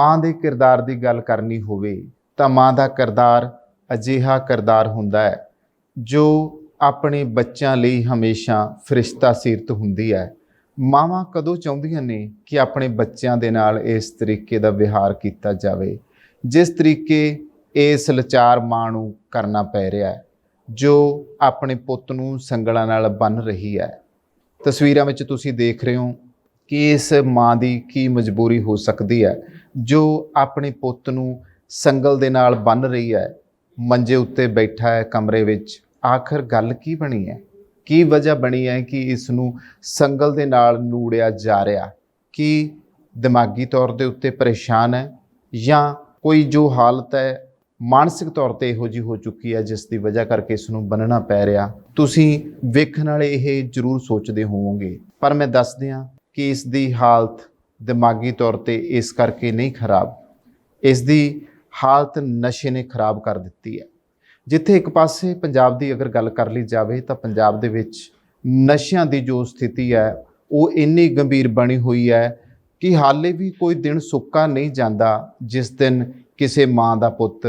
ਮਾਂ ਦੇ ਕਿਰਦਾਰ ਦੀ ਗੱਲ ਕਰਨੀ ਹੋਵੇ ਤਾਂ ਮਾਂ ਦਾ ਕਿਰਦਾਰ ਅਜਿਹਾ ਕਿਰਦਾਰ ਹੁੰਦਾ ਹੈ, ਜੋ ਆਪਣੇ ਬੱਚਿਆਂ ਲਈ ਹਮੇਸ਼ਾ ਫਰਿਸ਼ਤਾ ਸੀਰਤ ਹੁੰਦੀ ਹੈ। ਮਾਵਾਂ ਕਦੋਂ ਚਾਹੁੰਦੀਆਂ ਨੇ ਕਿ ਆਪਣੇ ਬੱਚਿਆਂ ਦੇ ਨਾਲ ਇਸ ਤਰੀਕੇ ਦਾ ਵਿਹਾਰ ਕੀਤਾ ਜਾਵੇ, ਜਿਸ ਤਰੀਕੇ ਇਸ ਲਚਾਰ ਮਾਂ ਨੂੰ ਕਰਨਾ ਪੈ ਰਿਹਾ ਹੈ, ਜੋ ਆਪਣੇ ਪੁੱਤ ਨੂੰ ਸੰਗਲਾਂ ਨਾਲ ਬੰਨ ਰਹੀ ਹੈ। ਤਸਵੀਰਾਂ ਵਿੱਚ ਤੁਸੀਂ ਦੇਖ ਰਹੇ ਹੋ ਕਿ ਇਸ ਮਾਂ ਦੀ ਕੀ ਮਜਬੂਰੀ ਹੋ ਸਕਦੀ ਹੈ, ਜੋ ਆਪਣੇ ਪੁੱਤ ਨੂੰ ਸੰਗਲ ਦੇ ਨਾਲ ਬੰਨ ਰਹੀ ਹੈ, ਮੰਜੇ ਉੱਤੇ ਬੈਠਾ ਹੈ ਕਮਰੇ ਵਿੱਚ, ਆਖਰ ਗੱਲ ਕੀ ਬਣੀ ਹੈ? ਕੀ ਵਜ੍ਹਾ ਬਣੀ ਹੈ ਕਿ ਇਸ ਨੂੰ ਸੰਗਲ ਦੇ ਨਾਲ ਨੂੜਿਆ ਜਾ ਰਿਹਾ? ਕੀ ਦਿਮਾਗੀ ਤੌਰ ਦੇ ਉੱਤੇ ਪਰੇਸ਼ਾਨ ਹੈ ਜਾਂ ਕੋਈ ਜੋ ਹਾਲਤ ਹੈ ਮਾਨਸਿਕ ਤੌਰ ਤੇ ਇਹੋ ਜਿਹੀ ਹੋ ਚੁੱਕੀ ਹੈ ਜਿਸ ਦੀ ਵਜ੍ਹਾ ਕਰਕੇ ਇਸ ਨੂੰ ਬੰਨਣਾ ਪੈ ਰਿਹਾ? ਤੁਸੀਂ ਵੇਖਣ ਵਾਲੇ ਇਹ ਜ਼ਰੂਰ ਸੋਚਦੇ ਹੋਵੋਗੇ, ਪਰ ਮੈਂ ਦੱਸ ਦਿਆਂ ਕਿ ਇਸ ਦੀ ਹਾਲਤ ਦਿਮਾਗੀ ਤੌਰ ਤੇ ਇਸ ਕਰਕੇ ਨਹੀਂ ਖਰਾਬ। ਇਸ ਦੀ ਹਾਲਤ ਨਸ਼ੇ ਨੇ ਖਰਾਬ ਕਰ ਦਿੱਤੀ ਹੈ। ਜਿੱਥੇ ਇੱਕ ਪਾਸੇ ਪੰਜਾਬ ਦੀ ਅਗਰ ਗੱਲ ਕਰ ਲਈ ਜਾਵੇ ਤਾਂ ਪੰਜਾਬ ਦੇ ਵਿੱਚ ਨਸ਼ਿਆਂ ਦੀ ਜੋ ਸਥਿਤੀ ਹੈ, ਉਹ ਇੰਨੀ ਗੰਭੀਰ ਬਣੀ ਹੋਈ ਹੈ ਕਿ ਹਾਲੇ ਵੀ ਕੋਈ ਦਿਨ ਸੁੱਕਾ ਨਹੀਂ ਜਾਂਦਾ ਜਿਸ ਦਿਨ ਕਿਸੇ ਮਾਂ ਦਾ ਪੁੱਤ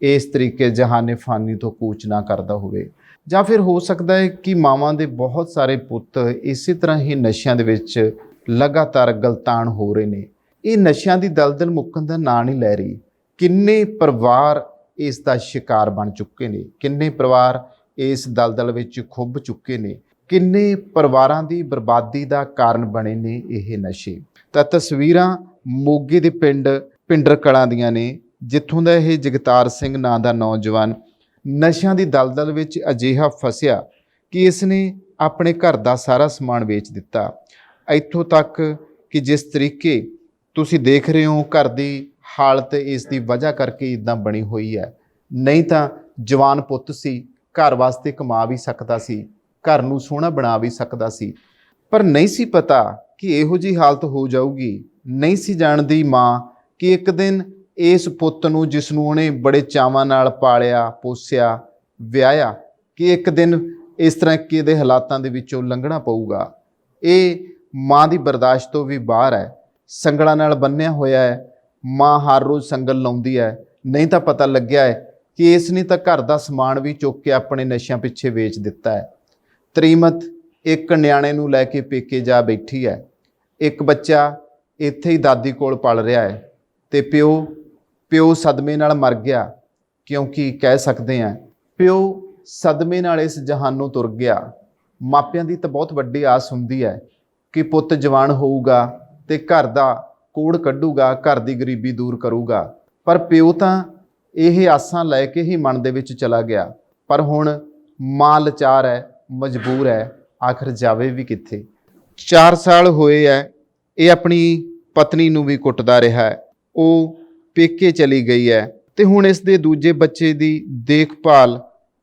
ਇਸ ਤਰੀਕੇ ਜਹਾਨੇ ਫਾਨੀ ਤੋਂ ਕੂਚ ਨਾ ਕਰਦਾ ਹੋਵੇ। ਜਾਂ ਫਿਰ ਹੋ ਸਕਦਾ ਹੈ ਕਿ ਮਾਵਾਂ ਦੇ ਬਹੁਤ ਸਾਰੇ ਪੁੱਤ ਇਸੇ ਤਰ੍ਹਾਂ ਹੀ ਨਸ਼ਿਆਂ ਦੇ ਵਿੱਚ ਲਗਾਤਾਰ ਗਲਤਾਨ ਹੋ ਰਹੇ ਨੇ। ਇਹ ਨਸ਼ਿਆਂ ਦੀ ਦਲਦਲ ਮੁੱਕਣ ਦਾ ਨਾਂ ਨਹੀਂ ਲੈ ਰਹੀ। ਕਿੰਨੇ ਪਰਿਵਾਰ ਇਸ ਦਾ ਸ਼ਿਕਾਰ ਬਣ ਚੁੱਕੇ ਨੇ। ਕਿੰਨੇ ਪਰਿਵਾਰ ਇਸ ਦਲਦਲ ਵਿੱਚ ਖੁੱਭ ਚੁੱਕੇ ਨੇ। ਕਿੰਨੇ ਪਰਿਵਾਰਾਂ ਦੀ ਬਰਬਾਦੀ ਦਾ ਕਾਰਨ ਬਣੇ ਨੇ ਇਹ ਨਸ਼ੇ। ਤਾਂ ਤਸਵੀਰਾਂ ਮੋਗੇ ਦੇ ਪਿੰਡ ਪਿੰਡਰ ਕਲਾਂ ਦੀਆਂ ਨੇ। ਜਿੱਥੋਂ ਦਾ ਇਹ ਜਗਤਾਰ ਸਿੰਘ ਨਾਂ ਦਾ ਨੌਜਵਾਨ ਨਸ਼ਿਆਂ ਦੀ ਦਲਦਲ ਵਿੱਚ ਅਜਿਹਾ ਫਸਿਆ ਕਿ ਇਸ ਨੇ ਆਪਣੇ ਘਰ ਦਾ ਸਾਰਾ ਸਮਾਨ ਵੇਚ ਦਿੱਤਾ। ਇੱਥੋਂ ਤੱਕ ਕਿ ਜਿਸ ਤਰੀਕੇ ਤੁਸੀਂ ਦੇਖ ਰਹੇ ਹੋ ਘਰ ਦੀ ਹਾਲਤ ਇਸ ਦੀ ਵਜ੍ਹਾ ਕਰਕੇ ਇਦਾਂ ਬਣੀ ਹੋਈ ਹੈ। ਨਹੀਂ ਤਾਂ ਜਵਾਨ ਪੁੱਤ ਸੀ, ਘਰ ਵਾਸਤੇ ਕਮਾ ਵੀ ਸਕਦਾ ਸੀ, ਘਰ ਨੂੰ ਸੋਹਣਾ ਬਣਾ ਵੀ ਸਕਦਾ ਸੀ। ਪਰ ਨਹੀਂ ਸੀ ਪਤਾ ਕਿ ਇਹੋ ਜੀ ਹਾਲਤ ਹੋ ਜਾਊਗੀ। ਨਹੀਂ ਸੀ ਜਾਣਦੀ ਮਾਂ ਕਿ ਇੱਕ ਦਿਨ ਇਸ ਪੁੱਤ ਨੂੰ, ਜਿਸ ਨੂੰ ਉਹਨੇ ਬੜੇ ਚਾਵਾਂ ਨਾਲ ਪਾਲਿਆ, ਪੋਸਿਆ, ਵਿਆਹਿਆ, ਕਿ ਇੱਕ ਦਿਨ ਇਸ ਤਰ੍ਹਾਂ ਕਿ ਦੇ ਹਾਲਾਤਾਂ ਦੇ ਵਿੱਚੋਂ ਲੰਘਣਾ ਪਊਗਾ। ਇਹ ਮਾਂ ਦੀ ਬਰਦਾਸ਼ਤ ਤੋਂ ਵੀ ਬਾਹਰ ਹੈ, ਸੰਗਲਾਂ ਨਾਲ ਬੰਨਿਆ ਹੋਇਆ ਹੈ, ਮਾਂ ਹਰ ਰੋਜ਼ ਸੰਗਲ ਲਾਉਂਦੀ ਹੈ। ਨਹੀਂ ਤਾਂ ਪਤਾ ਲੱਗਿਆ ਹੈ ਕਿ ਇਸ ਨੇ ਤਾਂ ਘਰ ਦਾ ਸਮਾਨ ਵੀ ਚੁੱਕ ਕੇ ਆਪਣੇ ਨਸ਼ਿਆਂ ਪਿੱਛੇ ਵੇਚ ਦਿੱਤਾ ਹੈ। ਤਰੀਮਤ ਇੱਕ ਨਿਆਣੇ ਨੂੰ ਲੈ ਕੇ ਪੇਕੇ ਜਾ ਬੈਠੀ ਹੈ। ਇੱਕ ਬੱਚਾ ਇੱਥੇ ਹੀ ਦਾਦੀ ਕੋਲ ਪਲ ਰਿਹਾ ਹੈ ਤੇ ਪਿਓ ਪਿਓ ਸਦਮੇ ਨਾਲ ਮਰ ਗਿਆ, ਕਿਉਂਕਿ ਕਹਿ ਸਕਦੇ ਆ ਪਿਓ ਸਦਮੇ ਨਾਲ ਇਸ ਜਹਾਨੋਂ ਤੁਰ ਗਿਆ। ਮਾਪਿਆਂ ਦੀ ਤਾਂ ਬਹੁਤ ਵੱਡੀ ਆਸ ਹੁੰਦੀ ਹੈ ਕਿ ਪੁੱਤ ਜਵਾਨ ਹੋਊਗਾ ਤੇ ਘਰ ਦਾ ਕੋੜ ਕੱਢੂਗਾ, ਘਰ ਦੀ ਗਰੀਬੀ ਦੂਰ ਕਰੂਗਾ। ਪਰ ਪਿਓ ਤਾਂ ਇਹ ਆਸਾਂ ਲੈ ਕੇ ਹੀ ਮਨ ਦੇ ਵਿੱਚ ਚਲਾ ਗਿਆ। ਪਰ ਹੁਣ ਮਾਂ ਲਚਾਰ ਹੈ, ਮਜਬੂਰ ਹੈ, ਆਖਰ ਜਾਵੇ ਵੀ ਕਿੱਥੇ। 4 ਸਾਲ ਹੋਏ ਐ, ਇਹ ਆਪਣੀ ਪਤਨੀ ਨੂੰ ਵੀ ਕੁੱਟਦਾ ਰਿਹਾ ਹੈ। ਉਹ ਪੇਕੇ ਚਲੀ ਗਈ ਹੈ ਤੇ ਹੁਣ ਇਸ ਦੇ ਦੂਜੇ ਬੱਚੇ ਦੀ ਦੇਖਭਾਲ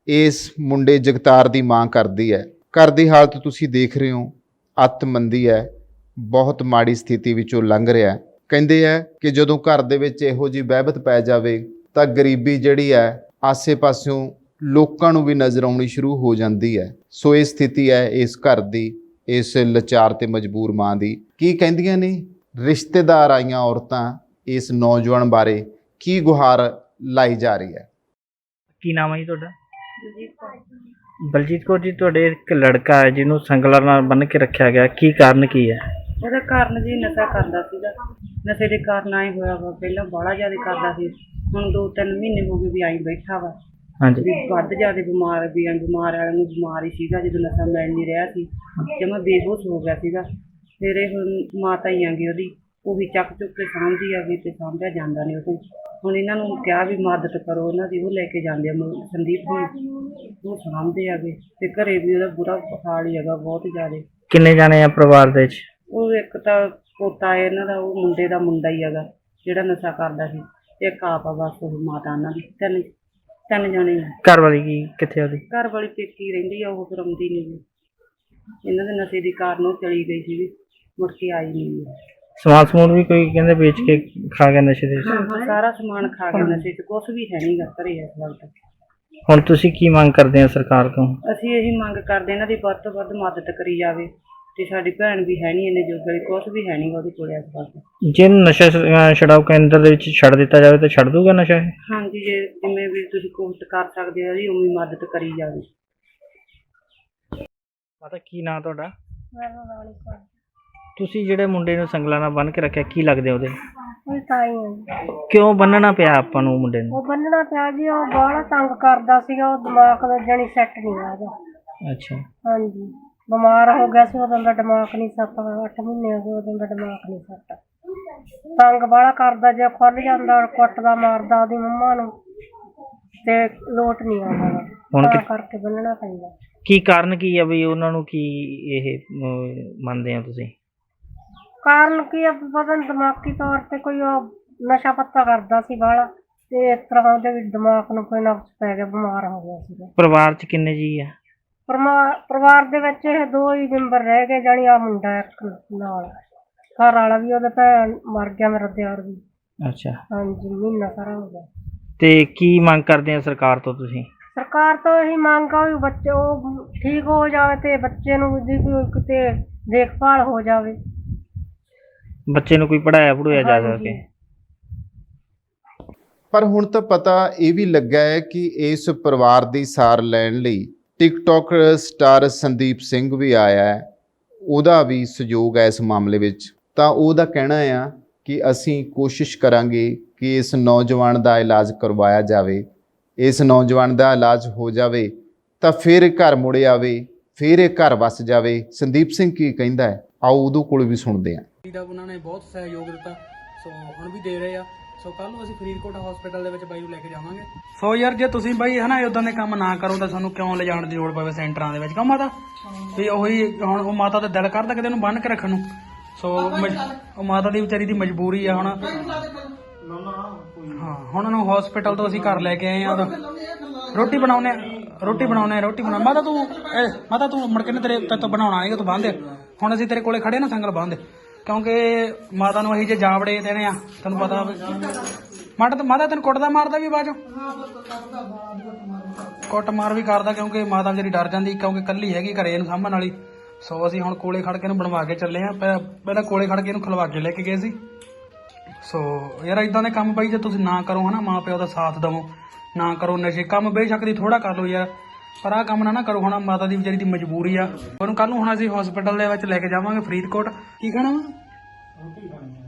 ਇਸ ਮੁੰਡੇ ਜਗਤਾਰ ਦੀ ਮਾਂ ਕਰਦੀ ਹੈ। ਘਰ ਦੀ ਹਾਲਤ ਤੁਸੀਂ ਦੇਖ ਰਹੇ ਹੋ। ਅੱਤ ਮੰਦੀ ਹੈ ਬਹੁਤ ਮਾੜੀ ਸਥਿਤੀ ਵਿੱਚੋਂ ਲੰਘ ਰਿਹਾ ਹੈ। ਕਹਿੰਦੇ ਆ ਕਿ ਜਦੋਂ ਘਰ ਦੇ ਵਿੱਚ ਇਹੋ ਜੀ ਵਹਿਬਤ ਪੈ ਜਾਵੇ ਤਾਂ ਗਰੀਬੀ ਜਿਹੜੀ ਹੈ ਆਸੇ-ਪਾਸਿਓਂ ਲੋਕਾਂ ਨੂੰ ਵੀ ਨਜ਼ਰ ਆਉਣੀ ਸ਼ੁਰੂ ਹੋ ਜਾਂਦੀ ਹੈ। ਸੋ ਇਹ ਸਥਿਤੀ ਹੈ ਇਸ ਘਰ ਦੀ ਇਸ ਲਾਚਾਰ ਤੇ ਮਜਬੂਰ ਮਾਂ ਦੀ। ਕੀ ਕਹਿੰਦੀਆਂ ਨੇ? ਰਿਸ਼ਤੇਦਾਰ ਆਈਆਂ ਔਰਤਾਂ ਇਸ ਨੌਜਵਾਨ ਬਾਰੇ ਕੀ ਗੁਹਾਰ ਲਾਈ ਜਾ ਰਹੀ ਹੈ? ਕੀ ਨਾਮ ਹੈ ਜੀ ਤੁਹਾਡਾ? ਬਲਜੀਤ ਕੌਰ ਜੀ ਤੁਹਾਡੇ ਇੱਕ ਲੜਕਾ ਹੈ ਜਿਹਨੂੰ ਸੰਗਲਾਂ ਨਾਲ ਬੰਨ੍ਹ ਕੇ ਰੱਖਿਆ ਗਿਆ। ਕੀ ਕਾਰਨ ਕੀ ਹੈ? ਉਹਦਾ ਕਾਰਨ ਜੀ ਨਸ਼ਾ ਕਰਦਾ ਸੀਗਾ। ਨਸ਼ੇ ਦੇ ਕਾਰਨ ਆਏ ਹੋਇਆ ਵਾ। ਪਹਿਲਾਂ ਬੜਾ ਜ਼ਿਆਦਾ ਕਰਦਾ ਸੀ। ਹੁਣ ਦੋ ਤਿੰਨ ਮਹੀਨੇ ਹੋ ਗਏ ਵੀ ਆਈ ਬੈਠਾ ਵਾ। ਹਾਂਜੀ। ਵੀ ਵੱਧ ਜ਼ਿਆਦਾ ਬਿਮਾਰ ਵੀ ਆ। ਬਿਮਾਰ ਵਾਲਿਆਂ ਨੂੰ ਬਿਮਾਰ ਹੀ ਸੀਗਾ ਜਦੋਂ ਨਸ਼ਾ ਮਿਲ ਨਹੀਂ ਰਿਹਾ ਸੀ। ਜਮਾ ਬੇਹੋਸ਼ ਹੋ ਗਿਆ ਸੀਗਾ। ਫਿਰ ਇਹ ਹੁਣ ਮਾਤਾ ਹੀ ਆਂਗੀ ਉਹਦੀ। ਉਹ ਵੀ ਚੱਕ ਚੁੱਕ ਕੇ ਸਾਂਭਦੀ ਆ ਵੀ ਤੇ ਸਾਂਭਿਆ ਜਾਂਦਾ ਨਹੀਂ ਉਹ ਹੁਣ ਇਹਨਾਂ ਨੂੰ ਕਿਹਾ ਵੀ ਮਦਦ ਕਰੋ ਉਹਨਾਂ ਦੀ ਉਹ ਲੈ ਕੇ ਜਾਂਦੇ ਆ ਮ- ਸੰਦੀਪ ਨੂੰ ਉਹ ਸਾਂਭਦੇ ਆਗੇ ਤੇ ਘਰੇ ਵੀ ਉਹਦਾ ਬੁਰਾ ਹਾਲ ਹੀ ਹੈਗਾ ਬਹੁਤ ਜ਼ਿਆਦਾ। ਕਿੰਨੇ ਜਾਣੇ ਆ ਪਰਿਵਾਰ ਦੇ ਵਿੱਚ? ਉਹ ਇੱਕ ਤਾਂ ਪੋਤਾ ਹੈ ਇਹਨਾਂ ਦਾ ਉਹ ਮੁੰਡੇ ਦਾ ਮੁੰਡਾ ਹੀ ਹੈਗਾ ਜਿਹੜਾ ਨਸ਼ਾ ਕਰਦਾ ਸੀ ਇੱਕ ਆਪ ਆ ਬਸ ਉਹ ਮਾਤਾ ਉਹਨਾਂ ਦੀ ਤਿੰਨ ਤਿੰਨ ਜਣੇ ਆ। ਘਰ ਵਾਲੀ ਕੀ ਕਿੱਥੇ ਆ ਉਹਦੀ? ਘਰ ਵਾਲੀ ਪੇਕੀ ਰਹਿੰਦੀ ਆ ਉਹ ਫਿਰ ਆਉਂਦੀ ਨਹੀਂ ਇਹਨਾਂ ਦੇ ਨਸ਼ੇ ਦੀ ਕਾਰਨ ਉਹ ਚਲੀ ਗਈ ਸੀ ਮੁੜ ਕੇ ਆਈ ਨਹੀਂ ਸਮਾਨ ਸਮੂਨ ਵੀ ਕੋਈ ਕਹਿੰਦੇ ਵੇਚ ਕੇ ਖਾ ਗਿਆ ਨਸ਼ੇ ਦੇ ਵਿੱਚ। ਸਾਰਾ ਸਮਾਨ ਖਾ ਗਿਆ ਨਸ਼ੇ 'ਚ ਕੁਝ ਵੀ ਹੈ ਨਹੀਂਗਾ ਘਰੇ ਇਸ ਵਕਤ ਹੁਣ ਤੁਸੀਂ ਕੀ ਮੰਗ ਕਰਦੇ ਆ ਸਰਕਾਰ ਤੋਂ? ਅਸੀਂ ਇਹੀ ਮੰਗ ਕਰਦੇ ਇਹਨਾਂ ਦੀ ਵੱਧ ਤੋਂ ਵੱਧ ਮਦਦ ਕਰੀ ਜਾਵੇ ਤੇ ਸਾਡੀ ਭੈਣ ਵੀ ਹੈ ਨਹੀਂ ਇਹਨੇ ਜੋਗਲੀ ਕੁਛ ਵੀ ਹੈ ਨਹੀਂ ਉਹਦੇ ਕੋਲ ਇਸ ਵਕਤ ਜੇ ਨਸ਼ਾ ਅਹ ਛਡਾਊ ਕੇਂਦਰ ਦੇ ਵਿੱਚ ਛੱਡ ਦਿੱਤਾ ਜਾਵੇ ਤਾਂ ਛੱਡ ਦੂਗਾ ਨਸ਼ਾ ਇਹ? ਹਾਂਜੀ ਜੇ ਜਿਵੇਂ ਵੀ ਤੁਸੀਂ ਕੋਸ਼ਿਸ਼ ਕਰ ਸਕਦੇ ਹੋ ਜੀ ਉਵੇਂ ਮਦਦ ਕਰੀ ਜਾਵੇ। ਪਤਾ ਕੀ ਨਾਂ ਤੁਹਾਡਾ? ਤੁਸੀਂ ਜਿਹੜੇ ਮੁੰਡੇ ਨੂੰ ਸੰਗਲਾਂ ਨਾਲ ਬੰਨ੍ਹ ਕੇ ਰੱਖਿਆ ਕੀ ਲੱਗਦੇ ਉਹਦੇ? ਉਹ ਤਾਂ ਹੀ ਹੈ ਜੀ। ਕਿਉਂ ਬੰਨਣਾ ਪਿਆ ਆਪਾਂ ਨੂੰ ਮੁੰਡੇ ਨੂੰ? ਉਹ ਬੰਨਣਾ ਪਿਆ ਜੀ ਉਹ ਬਾਹਲਾ ਤੰਗ ਕਰਦਾ ਸੀਗਾ ਉਹ ਦਿਮਾਗ ਦਾ ਜਣੀ ਸੈੱਟ ਨਹੀਂ ਉਹਦਾ। ਅੱਛਾ। ਹਾਂਜੀ। ਬਿਮਾਰ ਹੋ ਗਿਆ ਸੀ ਉਦੋਂ ਦਾ ਦਿਮਾਗ ਨਹੀਂ ਸੱਤ ਅੱਠ ਮਹੀਨੇ ਹੋ ਗਏ ਉਦੋਂ ਦਾ ਦਿਮਾਗ ਨਹੀਂ ਸੱਟ ਤੰਗ ਬਾਹਲਾ ਕਰਦਾ ਜੇ ਖੁੱਲ ਜਾਂਦਾ ਕੁੱਟਦਾ ਮਾਰਦਾ ਉਹਦੀ ਮੰਮਾ ਨੂੰ ਤੇ ਲੋਟ ਨਹੀਂ ਆਉਂਦਾ। ਹੁਣ ਤਾਂ ਕਿ- ਕਰਕੇ ਬੰਨਣਾ ਪੈਂਦਾ। ਕੀ ਕਾਰਨ ਕੀ ਆ ਵੀ ਉਹਨਾਂ ਨੂੰ ਕੀ ਇਹ ਮੰਨਦੇ ਆ ਤੁਸੀਂ? ਕਾਰਨ ਕੀ ਆ ਪਤਾ ਨੀ ਦਿਮਾਗੀ ਤੌਰ ਤੇ ਕੋਈ ਉਹ ਨਸ਼ਾ ਪੱਤਾ ਕਰਦਾ ਸੀ ਬਾਹਲਾ ਤੇ ਇਸ ਤਰ੍ਹਾਂ ਉਹਦੇ ਵੀ ਦਿਮਾਗ ਨੂੰ ਕੋਈ ਨਕਸ ਪੈ ਗਿਆ ਬਿਮਾਰ ਹੋ ਗਿਆ ਸੀਗਾ। ਪਰਿਵਾਰ 'ਚ ਕਿੰਨੇ ਜੀ ਆ? ਪਰਮਾ- ਪਰਿਵਾਰ ਦੇ ਵਿੱਚ ਇਹ ਦੋ ਹੀ ਮੈਂਬਰ ਰਹਿ ਗਏ ਜਾਣੀ ਆ ਮੁੰਡਾ ਇੱਕ ਨਾਲ। ਘਰ ਵਾਲਾ ਵੀ ਉਹਦਾ ਭੈਣ ਮਰ ਗਿਆ ਮੇਰਾ ਦਿਓਰ ਵੀ। ਅੱਛਾ। ਹਾਂਜੀ ਮਹੀਨਾ ਸਾਰਾ ਹੋ ਗਿਆ। ਤੇ ਕੀ ਮੰਗ ਕਰਦੇ ਆ ਸਰਕਾਰ ਤੋਂ ਤੁਸੀਂ? ਸਰਕਾਰ ਤੋਂ ਇਹੀ ਮੰਗ ਆ ਵੀ ਬੱਚੇ ਉਹ ਠੀਕ ਹੋ ਜਾਵੇ ਤੇ ਬੱਚੇ ਨੂੰ ਦੀ ਕੋਈ ਕਿਤੇ ਦੇਖਭਾਲ ਹੋ ਜਾਵੇ। ਬੱਚੇ ਨੂੰ ਕੋਈ ਪੜਾਇਆ ਪੜੂਇਆ ਜਾ। ਸਕੇ। ਪਰ ਹੁਣ ਤਾਂ ਪਤਾ ਇਹ ਵੀ ਲੱਗਾ ਹੈ ਕਿ ਇਸ ਪਰਿਵਾਰ ਦੀ ਸਾਰ ਲੈਣ ਲਈ ਟਿਕਟੌਕ ਸਟਾਰ ਸੰਦੀਪ ਸਿੰਘ ਵੀ ਆਇਆ ਹੈ। ਉਹਦਾ ਵੀ ਸਹਿਯੋਗ ਹੈ ਇਸ ਮਾਮਲੇ ਵਿੱਚ। ਤਾਂ ਉਹਦਾ ਕਹਿਣਾ ਆ ਕਿ ਅਸੀਂ ਕੋਸ਼ਿਸ਼ ਕਰਾਂਗੇ ਕਿ ਇਸ ਨੌਜਵਾਨ ਦਾ ਇਲਾਜ ਕਰਵਾਇਆ ਜਾਵੇ। ਇਸ ਨੌਜਵਾਨ ਦਾ ਇਲਾਜ ਹੋ ਜਾਵੇ ਤਾਂ ਫਿਰ ਘਰ ਮੁੜ ਆਵੇ ਫਿਰ ਇਹ ਘਰ ਵਸ ਜਾਵੇ। ਸੰਦੀਪ ਸਿੰਘ ਕੀ ਕਹਿੰਦਾ ਹੈ? ਆਓ ਉਹਦੇ ਕੋਲ ਵੀ ਸੁਣਦੇ ਹਾਂ। ਦਾ ਉਹਨਾਂ ਨੇ ਬਹੁਤ ਸਹਿਯੋਗ ਦਿੱਤਾ। ਸੋ ਹੁਣ ਵੀ ਦੇ ਰਹੇ ਆ। ਸੋ ਕੱਲ ਨੂੰ ਅਸੀਂ ਫਰੀਦਕੋਟ ਹਸਪੀਟਲ ਦੇ ਵਿੱਚ ਬਾਈ ਨੂੰ ਲੈ ਕੇ ਜਾਵਾਂਗੇ। ਸੋ ਯਾਰ ਜੇ ਤੁਸੀਂ ਬਾਈ ਹਨਾ ਇਦਾਂ ਦੇ ਕੰਮ ਨਾ ਕਰੋ ਤਾਂ ਸਾਨੂੰ ਕਿਉਂ ਲਿਜਾਣ ਦੀ ਲੋੜ ਪਵੇ ਸੈਂਟਰਾਂ ਦੇ ਵਿੱਚ? ਕਿਉਂ ਮਾਤਾ? ਵੀ ਉਹੀ ਹੁਣ ਉਹ ਮਾਤਾ ਦਾ ਦਿਲ ਕਰਦਾ ਕਿਤੇ ਉਹਨੂੰ ਬੰਨ ਕੇ ਰੱਖਣ ਨੂੰ। ਸੋ ਉਹ ਮਾਤਾ ਦੀ ਵਿਚਾਰੀ ਦੀ ਮਜਬੂਰੀ ਆ ਹੁਣ। ਹਾਂ ਹੁਣ ਉਹਨੂੰ ਹਸਪੀਟਲ ਤੋਂ ਅਸੀਂ ਘਰ ਲੈ ਕੇ ਆਏ ਆ ਰੋਟੀ ਬਣਾਉਨੇ ਰੋਟੀ ਬਣਾਉਨੇ ਰੋਟੀ ਬਣਾ ਮਾਤਾ ਤੂੰ ਮਾਤਾ ਤੂੰ ਮੁੜ ਕੇ ਨਾ ਤੇਰੇ ਤੇ ਤੋਂ ਬਣਾਉਣਾ ਨਹੀਂ ਤੂੰ ਬੰਦ ਹੁਣ ਅਸੀਂ ਤੇਰੇ ਕੋਲੇ ਖੜੇ ਨਾ ਸੰਗਲ ਬੰਦ ਕਿਉਂਕਿ ਮਾਤਾ ਨੂੰ ਅਸੀਂ ਜੇ ਜਾਵੜੇ ਦੇਣੇ ਆ, ਤੈਨੂੰ ਪਤਾ ਵੀ- ਮਾਤਾ ਮਾਤਾ ਤੈਨੂੰ ਕੁੱਟਦਾ ਮਾਰਦਾ ਵੀ ਬਾਜੋ ਕੁੱਟ ਮਾਰ ਵੀ ਕਰਦਾ ਕਿਉਂਕਿ ਮਾਤਾ ਜਿਹੜੀ ਡਰ ਜਾਂਦੀ, ਕਿਉਂਕਿ ਕੱਲੀ ਹੈਗੀ ਘਰੇ ਇਹਨੂੰ ਸਾਂਭਣ ਵਾਲੀ। ਸੋ ਅਸੀਂ ਹੁਣ ਕੋਲੇ ਖੜ ਕੇ ਇਹਨੂੰ ਬਣਵਾ ਕੇ ਚੱਲੇ ਆ। ਪਹਿ- ਪਹਿਲਾਂ ਕੋਲੇ ਖੜ ਕੇ ਇਹਨੂੰ ਖਲਵਾ ਕੇ ਲੈ ਕੇ ਗਏ ਸੀ। ਸੋ ਯਾਰ ਇਦਾਂ ਦੇ ਕੰਮ ਬਈ ਜੇ ਤੁਸੀਂ ਨਾ ਕਰੋ ਹਨਾ, ਮਾਂ ਪਿਓ ਦਾ ਸਾਥ ਦਵੋ। ਨਾ ਕਰੋ ਨਸ਼ੇ। ਕੰਮ ਬੇਸ਼ੱਕ ਦੀ ਥੋੜਾ ਕਰ ਲਓ ਯਾਰ। ਪਰ ਆਹ ਕੰਮ ਨਾ ਨਾ ਕਰੋ ਹੁਣ ਮਾਤਾ ਦੀ ਵਿਚਾਰੀ ਦੀ ਮਜਬੂਰੀ ਆ। ਉਹਨੂੰ ਕੱਲ ਨੂੰ ਹੁਣ ਅਸੀਂ ਹਸਪੀਟਲ ਦੇ ਵਿੱਚ ਲੈ ਕੇ ਜਾਵਾਂਗੇ ਫਰੀਦਕੋਟ। ਕੀ ਖਾਣਾ ਵਾ?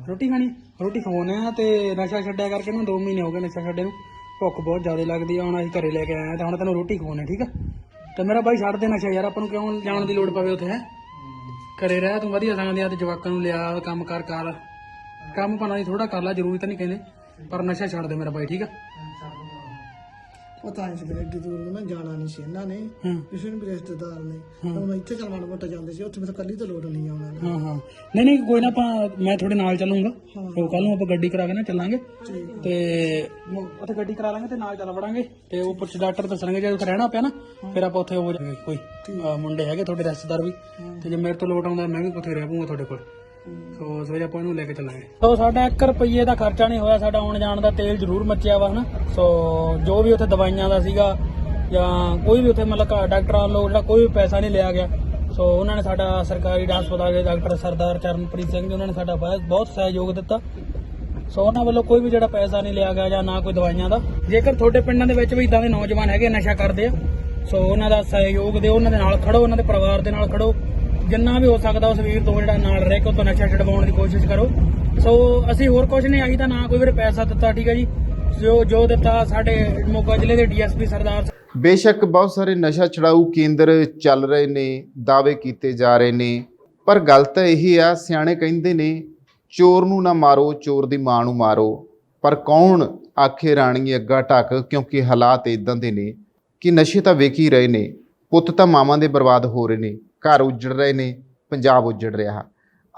ਰੋਟੀ ਖਾਣੀ ਰੋਟੀ ਖਵਾਉਣੇ ਆ ਤੇ ਨਸ਼ਾ ਛੱਡਿਆ ਕਰਕੇ ਨਾ 2 ਮਹੀਨੇ ਹੋ ਗਏ ਨਸ਼ਾ ਛੱਡੇ ਨੂੰ। ਭੁੱਖ ਬਹੁਤ ਜ਼ਿਆਦਾ ਲੱਗਦੀ ਆ ਹੁਣ ਅਸੀਂ ਘਰੇ ਲੈ ਕੇ ਆਏ ਆ ਤੇ ਹੁਣ ਤੈਨੂੰ ਰੋਟੀ ਖਵਾਉਣੇ ਠੀਕ ਆ? ਤੇ ਮੇਰਾ ਬਾਈ ਛੱਡ ਦੇ ਨਸ਼ਾ ਯਾਰ ਆਪਾਂ ਨੂੰ ਕਿਉਂ ਜਾਣ ਦੀ ਲੋੜ ਪਵੇ ਉੱਥੇ ਹੈ? ਘਰੇ ਰਹਿ ਤੂੰ ਵਧੀਆ ਸੰਗਦੇ ਆ ਤੇ ਜਵਾਕਾਂ ਨੂੰ ਲਿਆ ਕੰਮ ਕਰ ਕਰ। ਕੰਮ ਪਾਣਾ ਦੀ ਥੋੜਾ ਕਰ ਲੈ ਜ਼ਰੂਰੀ ਤਾਂ ਨਹੀਂ ਕਹਿੰਦੇ ਪਰ ਨਸ਼ਾ ਛੱਡ ਦੇ ਮੇਰਾ ਬਾਈ ਠੀਕ ਆ? ਪਤਾ ਨਹੀਂ ਸੀ ਫਿਰ ਐਡੀ ਦੂਰ ਨੂੰ ਮੈਂ ਜਾਣਾ ਨਹੀਂ ਸੀ ਇਹਨਾਂ ਨੇ ਕਿਸੇ ਨੂੰ ਵੀ ਰਿਸ਼ਤੇਦਾਰ ਨੇ। ਤਾਂ ਮੈਂ ਇੱਥੇ ਚੱਲ ਮਾੜਾ ਮੋਟਾ ਜਾਂਦੇ ਸੀ ਉੱਥੇ ਮੈਂ ਤਾਂ ਕੱਲੀ ਤਾਂ ਲੋੜ ਨਹੀਂ ਆਉਣਾ ਹਾਂ ਹਾਂ। ਨਹੀਂ ਨਹੀਂ ਕੋਈ ਨਾ ਆਪਾਂ ਮੈਂ ਤੁਹਾਡੇ ਨਾਲ ਚੱਲੂੰਗਾ। ਤੇ ਕੱਲ ਨੂੰ ਆਪਾਂ ਗੱਡੀ ਕਰਾ ਕੇ ਨਾ ਚੱਲਾਂਗੇ। ਤੇ ਉੱਥੇ ਗੱਡੀ ਕਰਾ ਲਾਂਗੇ ਤੇ ਨਾਲ ਚੱਲ ਵੜਾਂਗੇ। ਤੇ ਉਹ ਪੁੱਛ ਡਾਕਟਰ ਦੱਸਣਗੇ ਜੇ ਉੱਥੇ ਰਹਿਣਾ ਪਿਆ ਨਾ ਫਿਰ ਆਪਾਂ ਉੱਥੇ ਹੋ ਜਾਵਾਂਗੇ। ਕੋਈ ਮੁੰਡੇ ਹੈਗੇ ਤੁਹਾਡੇ ਰਿਸ਼ਤੇਦਾਰ ਵੀ। ਤੇ ਜੇ ਮੇਰੇ ਤੋਂ ਲੋਟ ਆਉਂਦਾ ਮੈਂ ਵੀ ਉੱਥੇ ਰਹਿ ਪੂੰਗਾ ਤੁਹਾਡੇ ਕੋਲ। ਸੋ ਸਵੇਰੇ ਆਪਾਂ ਇਹਨੂੰ ਲੈ ਕੇ ਚੱਲਾਂਗੇ। ਸੋ ਸਾਡਾ 1 ਰੁਪਏ ਦਾ ਖਰਚਾ ਨਹੀਂ ਹੋਇਆ, ਸਾਡਾ ਆਉਣ ਜਾਣ ਦਾ ਤੇਲ ਜ਼ਰੂਰ ਮੱਚਿਆ ਵਾ ਹਨਾ। ਸੋ ਜੋ ਵੀ ਉੱਥੇ ਦਵਾਈਆਂ ਦਾ ਸੀਗਾ ਜਾਂ ਕੋਈ ਵੀ ਉੱਥੇ ਮਤਲਬ ਡਾਕਟਰਾਂ ਵੱਲੋਂ ਜਿਹੜਾ ਕੋਈ ਵੀ ਪੈਸਾ ਨਹੀਂ ਲਿਆ ਗਿਆ, ਸੋ ਉਹਨਾਂ ਨੇ ਸਾਡਾ ਸਰਕਾਰੀ ਹਸਪਤਾਲ ਦੇ ਡਾਕਟਰ ਸਰਦਾਰ ਚਰਨਪ੍ਰੀਤ ਸਿੰਘ ਜੀ ਉਹਨਾਂ ਨੇ ਸਾਡਾ ਬਹੁਤ ਬਹੁਤ ਸਹਿਯੋਗ ਦਿੱਤਾ। ਸੋ ਉਹਨਾਂ ਵੱਲੋਂ ਕੋਈ ਵੀ ਜਿਹੜਾ ਪੈਸਾ ਨਹੀਂ ਲਿਆ ਗਿਆ ਜਾਂ ਨਾ ਕੋਈ ਦਵਾਈਆਂ ਦਾ। ਜੇਕਰ ਤੁਹਾਡੇ ਪਿੰਡਾਂ ਦੇ ਵਿੱਚ ਵੀ ਇਦਾਂ ਦੇ ਨੌਜਵਾਨ ਹੈਗੇ ਨਸ਼ਾ ਕਰਦੇ ਆ, ਸੋ ਉਹਨਾਂ ਦਾ ਸਹਿਯੋਗ ਦਿਓ, ਉਹਨਾਂ ਦੇ ਨਾਲ ਖੜੋ, ਉਹਨਾਂ ਦੇ ਪਰਿਵਾਰ ਦੇ ਨਾਲ ਖੜੋ। ਜਿੰਨਾ ਵੀ ਹੋ ਸਕਦਾ ਉਸ ਵੀਰ ਤੋਂ ਜਿਹੜਾ ਨਾਲ ਰਹਿ ਕੇ ਉਹ ਤੋਂ ਨਸ਼ਾ ਛਡਵਾਉਣ ਦੀ ਕੋਸ਼ਿਸ਼ ਕਰੋ। ਸੋ ਅਸੀਂ ਹੋਰ ਕੁਝ ਨਹੀਂ ਆਈ ਤਾਂ ਨਾ ਕੋਈ ਵੀਰੇ ਪੈਸਾ ਦਿੱਤਾ, ਠੀਕ ਹੈ ਜੀ? ਜੋ ਜੋ ਦਿੱਤਾ ਸਾਡੇ ਮੋਗਾ ਜ਼ਿਲ੍ਹੇ ਦੇ ਡੀਐਸਪੀ ਸਰਦਾਰ ਬੇਸ਼ੱਕ ਬਹੁਤ ਸਾਰੇ ਨਸ਼ਾ ਛਡਾਊ ਕੇਂਦਰ ਚੱਲ ਰਹੇ ਨੇ, ਦਾਅਵੇ ਕੀਤੇ ਜਾ ਰਹੇ ਨੇ। ਪਰ ਗੱਲ ਤਾਂ ਇਹੀ ਆ, ਸਿਆਣੇ ਕਹਿੰਦੇ ਨੇ, ਚੋਰ ਨੂੰ ਨਾ ਮਾਰੋ, ਚੋਰ ਦੀ ਮਾਂ ਨੂੰ ਮਾਰੋ। ਪਰ ਕੌਣ ਆਖੇ ਰਾਣੀ ਅੱਗਾ ਢੱਕ, ਕਿਉਂਕਿ ਹਾਲਾਤ ਇਦਾਂ ਦੇ ਨੇ ਕਿ ਨਸ਼ੇ ਤਾਂ ਵੇਖ ਹੀ ਰਹੇ ਨੇ, ਪੁੱਤ ਤਾਂ ਮਾਵਾਂ ਦੇ ਬਰਬਾਦ ਹੋ ਰਹੇ ਨੇ। ਘਰ ਉੱਜੜ ਰਹੇ ਨੇ, ਪੰਜਾਬ ਉੱਜੜ ਰਿਹਾ।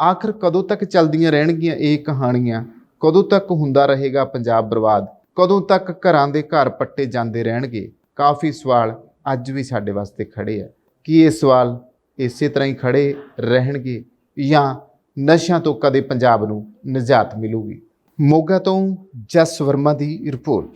ਆਖਰ ਕਦੋਂ ਤੱਕ ਚੱਲਦੀਆਂ ਰਹਿਣਗੀਆਂ ਇਹ ਕਹਾਣੀਆਂ? ਕਦੋਂ ਤੱਕ ਹੁੰਦਾ ਰਹੇਗਾ ਪੰਜਾਬ ਬਰਬਾਦ? ਕਦੋਂ ਤੱਕ ਘਰਾਂ ਦੇ ਘਰ ਪੱਟੇ ਜਾਂਦੇ ਰਹਿਣਗੇ? ਕਾਫੀ ਸਵਾਲ ਅੱਜ ਵੀ ਸਾਡੇ ਵਾਸਤੇ ਖੜੇ ਆ। ਕੀ ਇਹ ਸਵਾਲ ਇਸੇ ਤਰ੍ਹਾਂ ਹੀ ਖੜੇ ਰਹਿਣਗੇ ਜਾਂ ਨਸ਼ਿਆਂ ਤੋਂ ਕਦੇ ਪੰਜਾਬ ਨੂੰ ਨਿਜਾਤ ਮਿਲੂਗੀ? ਮੋਗਾ ਤੋਂ ਜਸ ਵਰਮਾ ਦੀ ਰਿਪੋਰਟ।